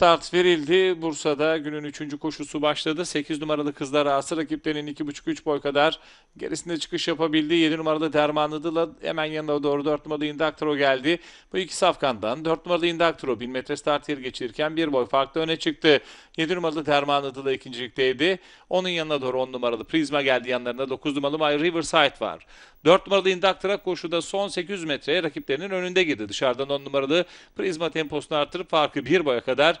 Start verildi. Bursa'da günün 3. koşusu başladı. 8 numaralı kızlar arası rakiplerinin 2,5-3 boy kadar gerisinde çıkış yapabildi. 7 numaralı Dermanlıdı'la hemen yanına doğru 4 numaralı Indaktro geldi. Bu iki safkandan 4 numaralı Indaktro 1000 metre start yeri geçirirken bir boy farklı öne çıktı. 7 numaralı Dermanlıdı'la ikincilikteydi. Onun yanına doğru 10 numaralı Prisma geldi yanlarında. 9 numaralı My Riverside var. 4 numaralı Indaktra koşuda son 800 metreye rakiplerinin önünde girdi. Dışarıdan 10 numaralı Prisma temposunu artırıp farkı bir boya kadar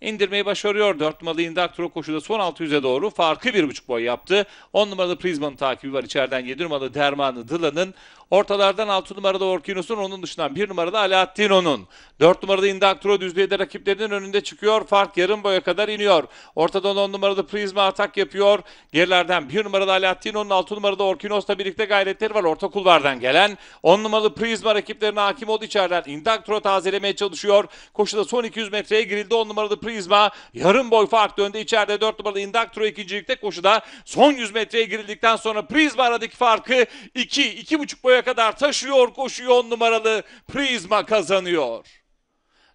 indirmeyi başarıyor. 4 numaralı Indaktra koşuda son 600'e doğru farkı 1,5 boy yaptı. 10 numaralı Prisma'nın takibi var içeriden 7 numaralı Dermanı Dıla'nın. Ortalardan 6 numaralı Orkinos'un onun dışından 1 numarada Alaaddino'nun. 4 numaralı Indaktro düzlüğe rakiplerinin önünde çıkıyor. Fark yarım boya kadar iniyor. Ortadan 10 numaralı Prisma atak yapıyor. Gerilerden 1 numaralı Alaaddino'nun 6 numarada Orkinos'la birlikte gayretleri var. Orta kulvardan gelen 10 numaralı Prisma rakiplerine hakim oldu içeriden. Indaktro tazelemeye çalışıyor. Koşuda son 200 metreye girildi. 10 numaralı Prisma yarım boy fark döndü. içeride 4 numaralı Indaktro ikincilikte koşuda son 100 metreye girildikten sonra Prisma aradaki farkı 2 2,5 boya kadar taşıyor. Koşuyor 10 numaralı Prisma kazanıyor.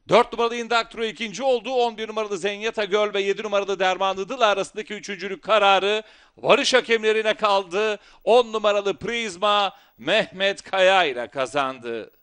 4 numaralı Indaktro ikinci oldu. 11 numaralı Zenyata Göl ve 7 numaralı Dermanlı Dıl arasındaki üçüncülük kararı varış hakemlerine kaldı. 10 numaralı Prisma Mehmet Kaya ile kazandı.